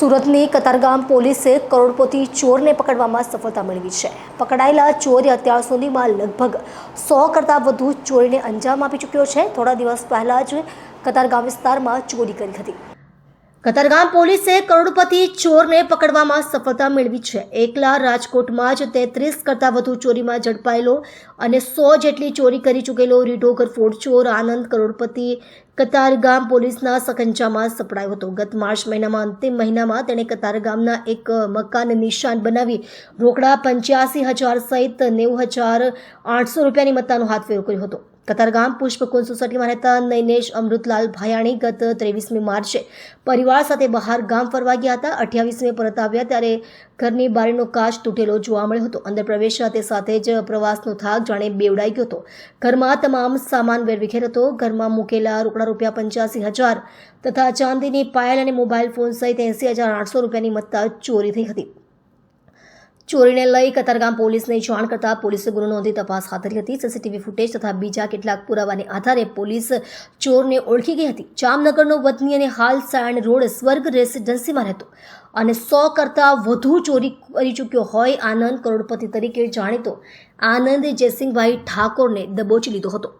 સુરતની કતારગામ પોલીસે કરોડપતિ ચોરને પકડવામાં સફળતા મેળવી છે. પકડાયેલા ચોરે અત્યાર સુધીમાં લગભગ સો કરતાં વધુ ચોરીને અંજામ આપી ચૂક્યો છે. થોડા દિવસ પહેલાં જ કતારગામ વિસ્તારમાં ચોરી કરી હતી. કતારગામ પોલીસે કરોડપતિ ચોરને પકડવામાં સફળતા મેળવી છે. એકલા રાજકોટમાં જ તેત્રીસ કરતાં વધુ ચોરીમાં ઝડપાયેલો અને સો જેટલી ચોરી કરી ચૂકેલો રીઢો ગરફોડ ચોર આનંદ કરોડપતિ કતારગામ પોલીસના સકંજામાં સપડાયો હતો. ગત માર્ચ મહિનામાં અંતિમ મહિનામાં તેણે કતારગામના એક મકાન નિશાન બનાવી રોકડા પંચ્યાસી હજાર સહિત નેવું હજાર આઠસો રૂપિયાની મત્તાનો હાથ ફેરો કર્યો હતો. કતારગામ પુષ્પકુંજ સોસાયટીમાં રહેતા નૈનેશ અમૃતલાલ ભાયાણી ગત ત્રેવીસમી માર્ચે પરિવાર સાથે બહાર ગામ ફરવા ગયા હતા. અઠ્યાવીસમી પરત આવ્યા ત્યારે ઘરની બારીનો કાચ તૂટેલો જોવા મળ્યો હતો. અંદર પ્રવેશ્યા તે સાથે જ પ્રવાસનો થાક જાણે બેવડાઈ ગયો હતો. ઘરમાં તમામ સામાન વેરવિખેર હતો. ઘરમાં મૂકેલા રોકડા રૂપિયા પંચ્યાસી હજાર તથા ચાંદીની પાયલ અને મોબાઈલ ફોન સહિત એંસી હજાર આઠસો રૂપિયાની મત્તા ચોરી થઈ હતી. ચોરીને લઈ કતારગામ પોલીસને જાણ કરતા પોલીસે ગુનો નોંધી તપાસ હાથ ધરી હતી. સીસીટીવી ફૂટેજ તથા બીજા કેટલાક પુરાવાને આધારે પોલીસ ચોરને ઓળખી ગઈ હતી. જામનગરનો વતની અને હાલ સાયણ રોડ સ્વર્ગ રેસિડેન્સીમાં રહેતો અને સો કરતાં વધુ ચોરી કરી ચૂક્યો હોય આનંદ કરોડપતિ તરીકે જાણીતો આનંદ જયસિંહભાઈ ઠાકોરને દબોચી લીધો હતો.